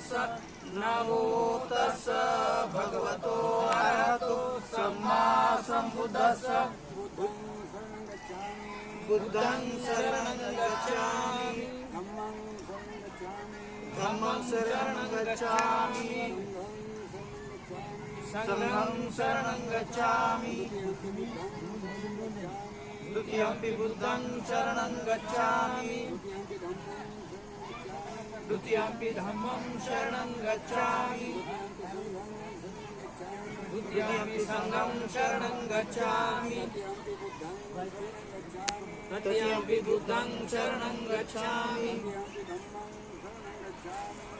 తస్స నమో తస్స భగవతో అర్హతో సమ్మా సంబుద్ధస్స బుద్ధం శరణం గచ్ఛామి ధమ్మం శరణం గచ్ఛామి సంఘం శరణం గచ్ఛామి ద్వితీయం బుద్ధం శరణం గచ్ఛామి द्वितीयापि धर्मं शरणं गच्छामि द्वितीयापि सङ्गं शरणं गच्छामि तृतीयापि बुद्धं शरणं गच्छामि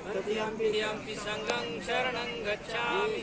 तृतीयापि सङ्गं शरणं गच्छामि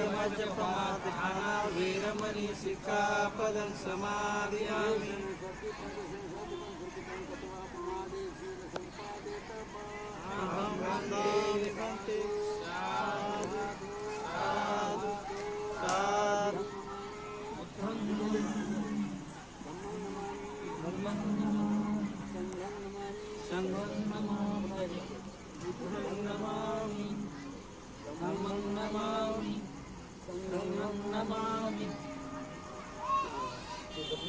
जपमा ध्याना वीरमणि सिक्खापदं साधु साधु साधु नमः